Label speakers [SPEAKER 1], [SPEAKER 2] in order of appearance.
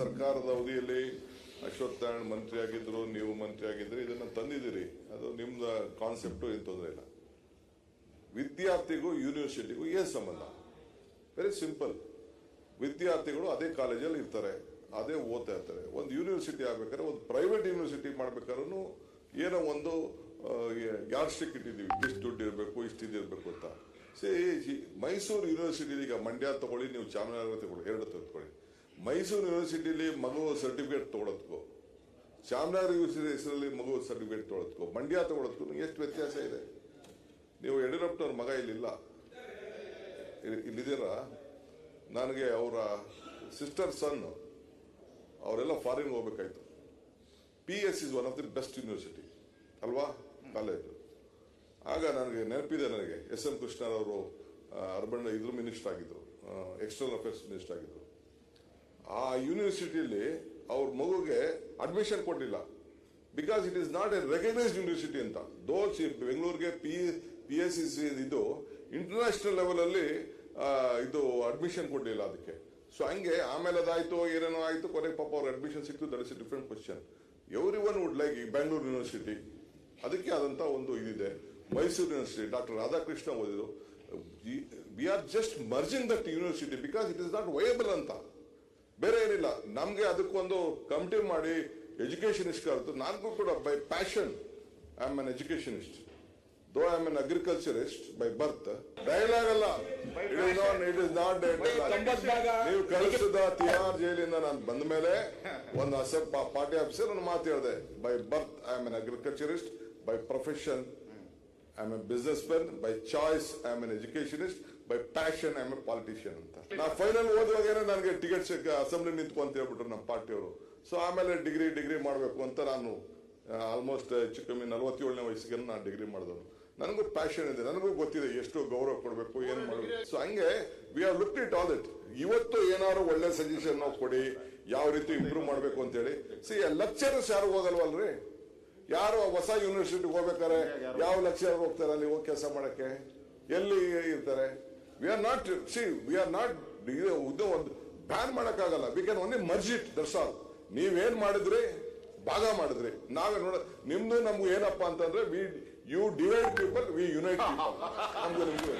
[SPEAKER 1] ಸರ್ಕಾರದ ಅವಧಿಯಲ್ಲಿ ಅಶ್ವತ್ಥನಾರಾಯಣ ಮಂತ್ರಿ ಆಗಿದ್ರು ನೀವು ಮಂತ್ರಿ ಆಗಿದ್ರಿ ಇದನ್ನ ತಂದಿದ್ದೀರಿ. ಅದು ನಿಮ್ದು ಕಾನ್ಸೆಪ್ಟು ಏನು ತೊಂದರೆ ಇಲ್ಲ. ವಿದ್ಯಾರ್ಥಿಗೂ ಯೂನಿವರ್ಸಿಟಿಗೂ ಏನು ಸಂಬಂಧ? ವೆರಿ ಸಿಂಪಲ್ ವಿದ್ಯಾರ್ಥಿಗಳು ಅದೇ ಕಾಲೇಜಲ್ಲಿ ಇರ್ತಾರೆ, ಅದೇ ಓದ್ತಾ ಇರ್ತಾರೆ. ಒಂದು ಯೂನಿವರ್ಸಿಟಿ ಆಗ್ಬೇಕಾದ್ರೆ ಒಂದು ಪ್ರೈವೇಟ್ ಯೂನಿವರ್ಸಿಟಿ ಮಾಡ್ಬೇಕಾದ್ರೂ ಏನೋ ಒಂದು ಯಾರ್ ಸ್ಟಿಕ್ ಇಟ್ಟಿದ್ದೀವಿ. ಇಷ್ಟು ದುಡ್ಡು ಇರಬೇಕು, ಇಷ್ಟು ಇದಿರಬೇಕು ಅಂತ. ಸೇ ಮೈಸೂರು ಯೂನಿವರ್ಸಿಟಿ ಈಗ ಮಂಡ್ಯ ತಗೊಳ್ಳಿ, ನೀವು ಚಾಮರಾಜನಗರ ತಗೊಳ್ಳಿ, ಎರಡು ತಗೊಳ್ಳಿ. ಮೈಸೂರು ಯೂನಿವರ್ಸಿಟಿಲಿ ಮಗು ಸರ್ಟಿಫಿಕೇಟ್ ತೊಗೊಳತ್ಕೋ. ಚಾಮರಾಜ ಯೂನಿವರ್ಸಿಟಿ ಹೆಸರಲ್ಲಿ ಮಗು ಸರ್ಟಿಫಿಕೇಟ್ ತೊಗೊಳತ್ಕೋ. ಮಂಡ್ಯ ತಗೊಳೋದಕ್ಕೂ ಎಷ್ಟು ವ್ಯತ್ಯಾಸ ಇದೆ? ನೀವು ಯಡಿಯೂರಪ್ಪನವ್ರ ಮಗ ಇಲ್ಲಿಲ್ಲ. ಇಲ್ಲಿದ್ದೀರ? ನನಗೆ ಅವರ ಸಿಸ್ಟರ್ ಸನ್ ಅವರೆಲ್ಲ ಫಾರಿನ್ ಹೋಗ್ಬೇಕಾಯ್ತು. P S is one of the best university ಅಲ್ವಾ? ಕಾಲೇಜು. ಆಗ ನನಗೆ ನೆನಪಿದೆ ನನಗೆ. ಎಸ್ ಎಂ ಕೃಷ್ಣರವರು ಅರ್ಬನ್ ಇದ್ರ ಮಿನಿಸ್ಟರ್ ಆಗಿದ್ರು. ಎಕ್ಸ್ಟರ್ನಲ್ ಅಫೇರ್ಸ್ ಮಿನಿಸ್ಟರ್ ಆಗಿದ್ರು. ಆ ಯೂನಿವರ್ಸಿಟಿಯಲ್ಲಿ ಅವ್ರ ಮಗುಗೆ ಅಡ್ಮಿಷನ್ ಕೊಟ್ಟಿಲ್ಲ. Because it is not a recognised university ಅಂತ. ದೋಸ್ ಬೆಂಗಳೂರಿಗೆ ಪಿ ಪಿ ಎಸ್ ಸಿ ಇದು ಇಂಟರ್ನ್ಯಾಷನಲ್ ಲೆವೆಲಲ್ಲಿ ಇದು ಅಡ್ಮಿಷನ್ ಕೊಡಲಿಲ್ಲ ಅದಕ್ಕೆ. ಸೊ ಹಂಗೆ ಆಮೇಲೆ ಅದಾಯ್ತು, ಏನೇನೋ ಆಯಿತು ಕೊನೆಗೆ ಪಾಪ ಅವ್ರ ಅಡ್ಮಿಷನ್ ಸಿಕ್ತು that is a different question every one would like Bengaluru university ಅದಕ್ಕೆ ಆದಂತ ಒಂದು ಇದಿದೆ. ಮೈಸೂರು ಯೂನಿವರ್ಸಿಟಿ ಡಾಕ್ಟರ್ ರಾಧಾಕೃಷ್ಣ ಓದಿದ್ರು we are just merging that university because it is not viable ಅಂತ. ಬೇರೆ ಏನಿಲ್ಲ. ನಮಗೆ ಅದಕ್ಕೊಂದು ಕಮಿಟಿ ಮಾಡಿ ಎಜುಕೇಷನಿಸ್ಟ್ ಕರೆದು ನನಗೂ ಕೂಡ by passion I am an educationist though I am an agriculturist by birth dialogue ಅಲ್ಲ it is not it is not ನೀವು ಕಳಿಸಿದ ತಿಹಾರ್ ಜೈಲಿಂದ ನಾನು ಬಂದ ಮೇಲೆ ಒಂದು ಅಸೆಂಟ್ ಪಾರ್ಟಿ ಆಫೀಸರ್ ನಾನು ಮಾತು ಹೇಳಿದೆ. By birth I am an agriculturist by profession I am a business man by choice I am an educationist by passion I am a politician ಅಂತ. ನಾ ಫೈನಲ್ ಓದುವಾಗ ನನಗೆ ಟಿಕೆಟ್ ಸಿಕ್ಕ ಅಸೆಂಬ್ಲಿ ನಿಂತ್ಕೊ ಅಂತ ಹೇಳ್ಬಿಟ್ರು ನಮ್ಮ ಪಾರ್ಟಿಯವರು. ಸೊ ಆಮೇಲೆ ಡಿಗ್ರಿ ಡಿಗ್ರಿ ಮಾಡಬೇಕು ಅಂತ ನಾನು ಆಲ್ಮೋಸ್ಟ್ ಹೆಚ್ಚು ಕಮ್ಮಿ ನಲವತ್ತೇಳನೇ ವಯಸ್ಸಿಗೆ ನಾನು ಡಿಗ್ರಿ ಮಾಡಿದವನು. ನನಗೂ ಪ್ಯಾಷನ್ ಇದೆ ನನಗೂ ಗೊತ್ತಿದೆ ಎಷ್ಟು ಗೌರವ ಕೊಡಬೇಕು ಏನು ಮಾಡಬೇಕು. ಸೊ ಹಂಗೆ we are look it all it ಇವತ್ತು ಏನಾದ್ರು ಒಳ್ಳೆ ಸಜೆಷನ್ ನಾವು ಕೊಡಿ ಯಾವ ರೀತಿ ಇಂಪ್ರೂವ್ ಮಾಡಬೇಕು ಅಂತೇಳಿ ಸಿ ಲೆಕ್ಚರರ್ಸ್ ಯಾರು ಹೋಗಲ್ವಲ್ರಿ? ಯಾರು ಹೊಸ ಯೂನಿವರ್ಸಿಟಿಗೆ ಹೋಗ್ಬೇಕಾರೆ ಯಾವ ಲೆಕ್ಚರ್ ಹೋಗ್ತಾರೆ ಅಲ್ಲಿ ಹೋಗಿ ಕೆಲಸ ಮಾಡಕ್ಕೆ? ಎಲ್ಲಿ ಇರ್ತಾರೆ? We are not see we are not ಇದು ಒಂದು ಬ್ಯಾನ್ ಮಾಡೋಕ್ಕಾಗಲ್ಲ. We can only merge it that's all ನೀವೇನ್ ಮಾಡಿದ್ರಿ? ಭಾಗ ಮಾಡಿದ್ರಿ. ನಾವೇ ನೋಡ, ನಿಮ್ದು ನಮ್ಗೆ ಏನಪ್ಪಾ ಅಂತಂದ್ರೆ we you divide people we unite people ನಮ್ಗೆ ನಿಮ್ಗೆ.